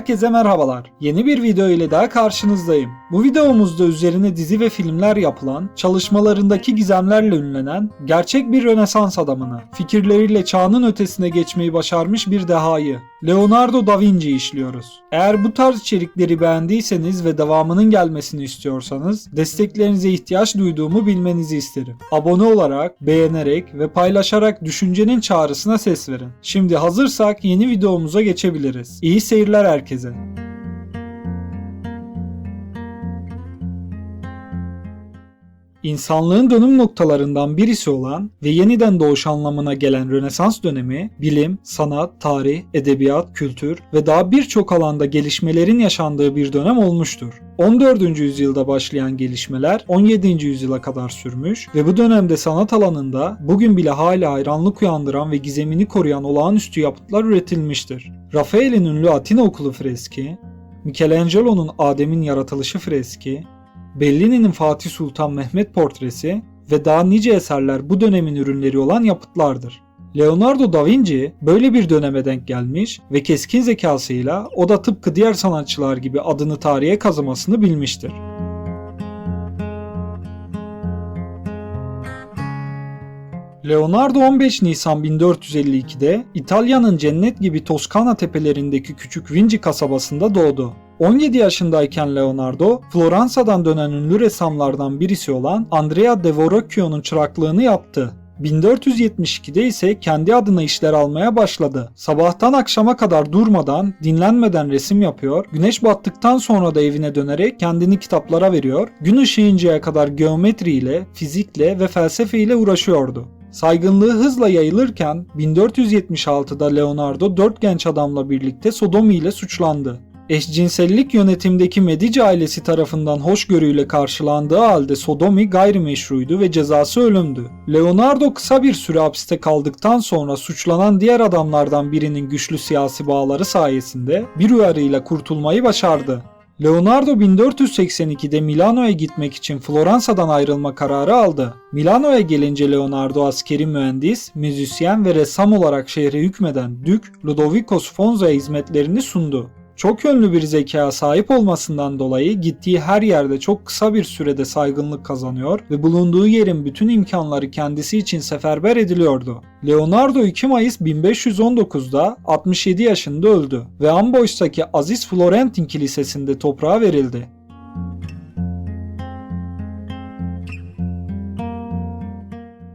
Herkese merhabalar. Yeni bir video ile daha karşınızdayım. Bu videomuzda üzerine dizi ve filmler yapılan, çalışmalarındaki gizemlerle ünlenen, gerçek bir Rönesans adamını, fikirleriyle çağının ötesine geçmeyi başarmış bir dehayı, Leonardo da Vinci'yi işliyoruz. Eğer bu tarz içerikleri beğendiyseniz ve devamının gelmesini istiyorsanız, desteklerinize ihtiyaç duyduğumu bilmenizi isterim. Abone olarak, beğenerek ve paylaşarak düşüncenin çağrısına ses verin. Şimdi hazırsak yeni videomuza geçebiliriz. İyi seyirler herkese. İnsanlığın dönüm noktalarından birisi olan ve yeniden doğuş anlamına gelen Rönesans dönemi, bilim, sanat, tarih, edebiyat, kültür ve daha birçok alanda gelişmelerin yaşandığı bir dönem olmuştur. 14. yüzyılda başlayan gelişmeler 17. yüzyıla kadar sürmüş ve bu dönemde sanat alanında bugün bile hala hayranlık uyandıran ve gizemini koruyan olağanüstü yapıtlar üretilmiştir. Rafael'in ünlü Atina Okulu freski, Michelangelo'nun Adem'in Yaratılışı freski, Bellini'nin Fatih Sultan Mehmet portresi ve daha nice eserler bu dönemin ürünleri olan yapıtlardır. Leonardo da Vinci böyle bir döneme denk gelmiş ve keskin zekasıyla o da tıpkı diğer sanatçılar gibi adını tarihe kazımasını bilmiştir. Leonardo 15 Nisan 1452'de İtalya'nın cennet gibi Toskana tepelerindeki küçük Vinci kasabasında doğdu. 17 yaşındayken Leonardo, Floransa'dan dönen ünlü ressamlardan birisi olan Andrea de Verrocchio'nun çıraklığını yaptı. 1472'de ise kendi adına işler almaya başladı. Sabahtan akşama kadar durmadan, dinlenmeden resim yapıyor, güneş battıktan sonra da evine dönerek kendini kitaplara veriyor, gün ışığıncaya kadar geometriyle, fizikle ve felsefeyle uğraşıyordu. Saygınlığı hızla yayılırken 1476'da Leonardo dört genç adamla birlikte sodomi ile suçlandı. Eşcinsellik yönetimdeki Medici ailesi tarafından hoşgörüyle karşılandığı halde sodomi gayrimeşruydu ve cezası ölümdü. Leonardo kısa bir süre hapiste kaldıktan sonra suçlanan diğer adamlardan birinin güçlü siyasi bağları sayesinde bir uyarıyla kurtulmayı başardı. Leonardo 1482'de Milano'ya gitmek için Floransa'dan ayrılma kararı aldı. Milano'ya gelince Leonardo askeri mühendis, müzisyen ve ressam olarak şehre hükmeden Dük Ludovico Sfonza'ya hizmetlerini sundu. Çok yönlü bir zekaya sahip olmasından dolayı gittiği her yerde çok kısa bir sürede saygınlık kazanıyor ve bulunduğu yerin bütün imkanları kendisi için seferber ediliyordu. Leonardo 2 Mayıs 1519'da 67 yaşında öldü ve Ambois'taki Aziz Florentin Kilisesi'nde toprağa verildi.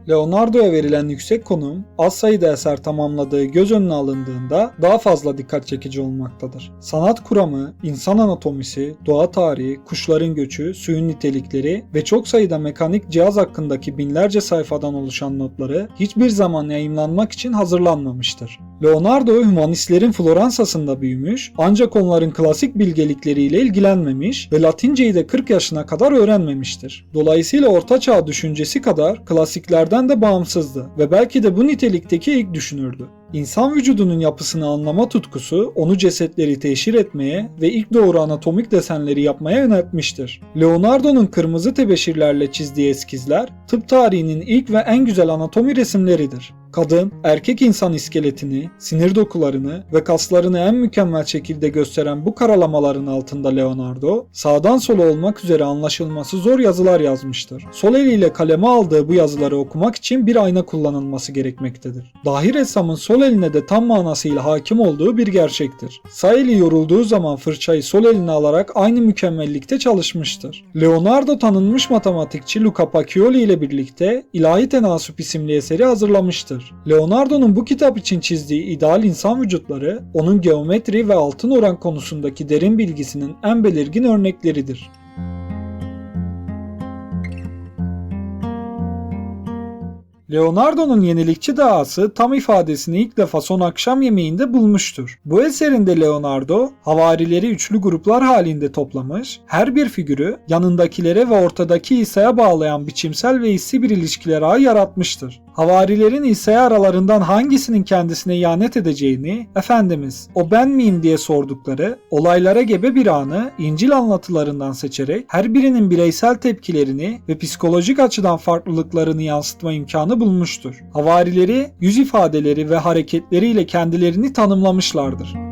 Leonardo'ya verilen yüksek konum az sayıda eser tamamladığı göz önüne alındığında daha fazla dikkat çekici olmaktadır. Sanat kuramı, insan anatomisi, doğa tarihi, kuşların göçü, suyun nitelikleri ve çok sayıda mekanik cihaz hakkındaki binlerce sayfadan oluşan notları hiçbir zaman yayımlanmak için hazırlanmamıştır. Leonardo hümanistlerin Floransa'sında büyümüş ancak onların klasik bilgelikleriyle ilgilenmemiş ve Latinceyi de 40 yaşına kadar öğrenmemiştir. Dolayısıyla Orta Çağ düşüncesi kadar klasiklerden de bağımsızdı ve belki de bu nitelikteki ilk düşünürdü. İnsan vücudunun yapısını anlama tutkusu onu cesetleri teşhir etmeye ve ilk doğru anatomik desenleri yapmaya yöneltmiştir. Leonardo'nun kırmızı tebeşirlerle çizdiği eskizler tıp tarihinin ilk ve en güzel anatomi resimleridir. Kadın, erkek insan iskeletini, sinir dokularını ve kaslarını en mükemmel şekilde gösteren bu karalamaların altında Leonardo, sağdan sola olmak üzere anlaşılması zor yazılar yazmıştır. Sol eliyle kaleme aldığı bu yazıları okumak için bir ayna kullanılması gerekmektedir. Dahi ressamın sol eline de tam manasıyla hakim olduğu bir gerçektir. Sağ yorulduğu zaman fırçayı sol eline alarak aynı mükemmellikte çalışmıştır. Leonardo tanınmış matematikçi Luca Pacioli ile birlikte İlahi Tenasüp isimli eseri hazırlamıştır. Leonardo'nun bu kitap için çizdiği ideal insan vücutları onun geometri ve altın oran konusundaki derin bilgisinin en belirgin örnekleridir. Leonardo'nun yenilikçi dahası tam ifadesini ilk defa son akşam yemeğinde bulmuştur. Bu eserinde Leonardo havarileri üçlü gruplar halinde toplamış, her bir figürü yanındakilere ve ortadaki İsa'ya bağlayan biçimsel ve hissi bir ilişkiler ağı yaratmıştır. Havarilerin İsa'ya aralarından hangisinin kendisine ihanet edeceğini Efendimiz o ben miyim diye sordukları olaylara gebe bir anı İncil anlatılarından seçerek her birinin bireysel tepkilerini ve psikolojik açıdan farklılıklarını yansıtma imkanı bulmuştur. Havarileri yüz ifadeleri ve hareketleriyle kendilerini tanımlamışlardır.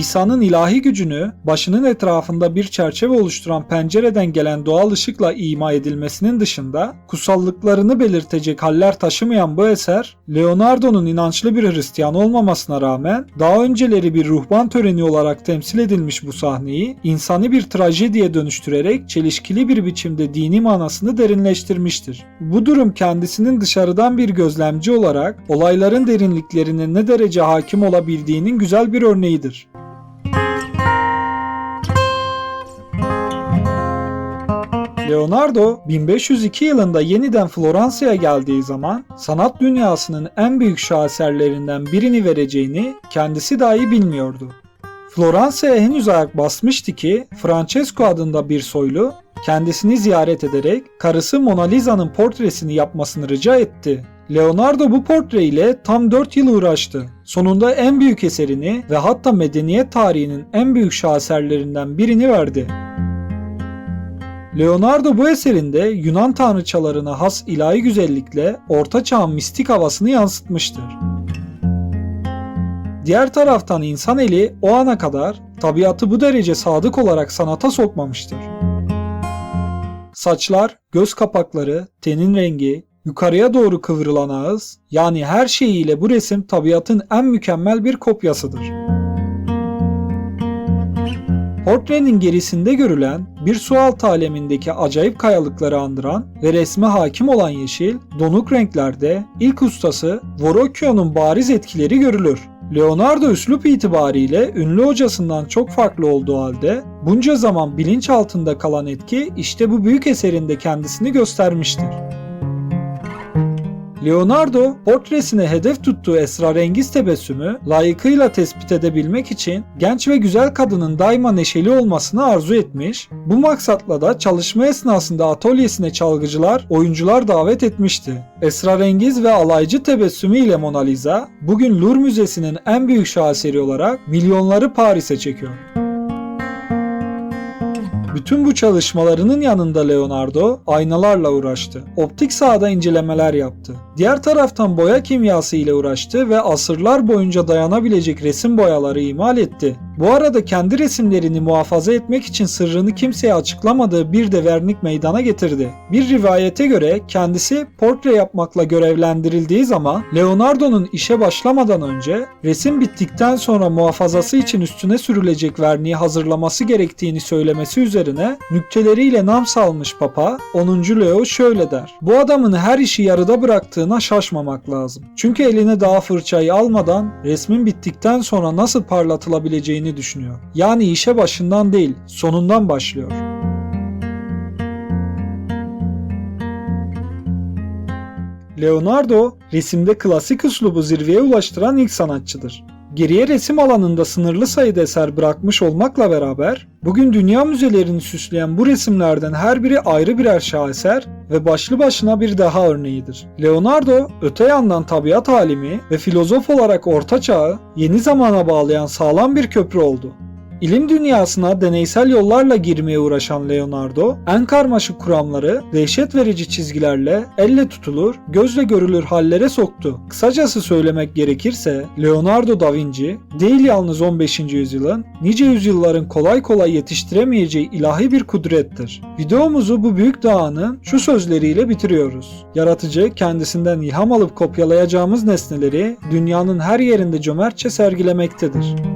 İsa'nın ilahi gücünü başının etrafında bir çerçeve oluşturan pencereden gelen doğal ışıkla ima edilmesinin dışında kutsallıklarını belirtecek haller taşımayan bu eser, Leonardo'nun inançlı bir Hristiyan olmamasına rağmen daha önceleri bir ruhban töreni olarak temsil edilmiş bu sahneyi insani bir trajediye dönüştürerek çelişkili bir biçimde dini manasını derinleştirmiştir. Bu durum kendisinin dışarıdan bir gözlemci olarak olayların derinliklerine ne derece hakim olabildiğinin güzel bir örneğidir. Leonardo 1502 yılında yeniden Floransa'ya geldiği zaman sanat dünyasının en büyük şaheserlerinden birini vereceğini kendisi dahi bilmiyordu. Floransa'ya henüz ayak basmıştı ki Francesco adında bir soylu kendisini ziyaret ederek karısı Mona Lisa'nın portresini yapmasını rica etti. Leonardo bu portre ile tam 4 yıl uğraştı. Sonunda en büyük eserini ve hatta medeniyet tarihinin en büyük şaheserlerinden birini verdi. Leonardo bu eserinde Yunan tanrıçalarına has ilahi güzellikle Orta Çağ'ın mistik havasını yansıtmıştır. Diğer taraftan insan eli o ana kadar tabiatı bu derece sadık olarak sanata sokmamıştır. Saçlar, göz kapakları, tenin rengi, yukarıya doğru kıvrılan ağız, yani her şeyiyle bu resim tabiatın en mükemmel bir kopyasıdır. Portrenin gerisinde görülen bir sualtı alemindeki acayip kayalıkları andıran ve resme hakim olan yeşil, donuk renklerde ilk ustası Verrocchio'nun bariz etkileri görülür. Leonardo üslup itibariyle ünlü hocasından çok farklı olduğu halde bunca zaman bilinç altında kalan etki işte bu büyük eserinde kendisini göstermiştir. Leonardo portresine hedef tuttuğu esrarengiz tebessümü layıkıyla tespit edebilmek için genç ve güzel kadının daima neşeli olmasını arzu etmiş, bu maksatla da çalışma esnasında atölyesine çalgıcılar, oyuncular davet etmişti. Esrarengiz ve alaycı tebessümü ile Mona Lisa, bugün Louvre Müzesi'nin en büyük şaheseri olarak milyonları Paris'e çekiyor. Bütün bu çalışmalarının yanında Leonardo aynalarla uğraştı. Optik sahada incelemeler yaptı. Diğer taraftan boya kimyası ile uğraştı ve asırlar boyunca dayanabilecek resim boyaları imal etti. Bu arada kendi resimlerini muhafaza etmek için sırrını kimseye açıklamadığı bir de vernik meydana getirdi. Bir rivayete göre kendisi portre yapmakla görevlendirildiği zaman Leonardo'nun işe başlamadan önce resim bittikten sonra muhafazası için üstüne sürülecek verniği hazırlaması gerektiğini söylemesi üzerine nükteleriyle nam salmış Papa 10. Leo şöyle der. Bu adamın her işi yarıda bıraktığına şaşmamak lazım. Çünkü eline daha fırçayı almadan resmin bittikten sonra nasıl parlatılabileceğini düşünüyor. Yani işe başından değil, sonundan başlıyor. Leonardo, resimde klasik üslubu zirveye ulaştıran ilk sanatçıdır. Geriye resim alanında sınırlı sayıda eser bırakmış olmakla beraber, bugün dünya müzelerini süsleyen bu resimlerden her biri ayrı birer şaheser ve başlı başına bir daha örneğidir. Leonardo, öte yandan tabiat alimi ve filozof olarak Orta Çağ'ı yeni zamana bağlayan sağlam bir köprü oldu. İlim dünyasına deneysel yollarla girmeye uğraşan Leonardo, en karmaşık kuramları dehşet verici çizgilerle elle tutulur, gözle görülür hallere soktu. Kısacası söylemek gerekirse Leonardo da Vinci değil yalnız 15. yüzyılın, nice yüzyılların kolay kolay yetiştiremeyeceği ilahi bir kudrettir. Videomuzu bu büyük dağının şu sözleriyle bitiriyoruz. Yaratıcı kendisinden ilham alıp kopyalayacağımız nesneleri dünyanın her yerinde cömertçe sergilemektedir.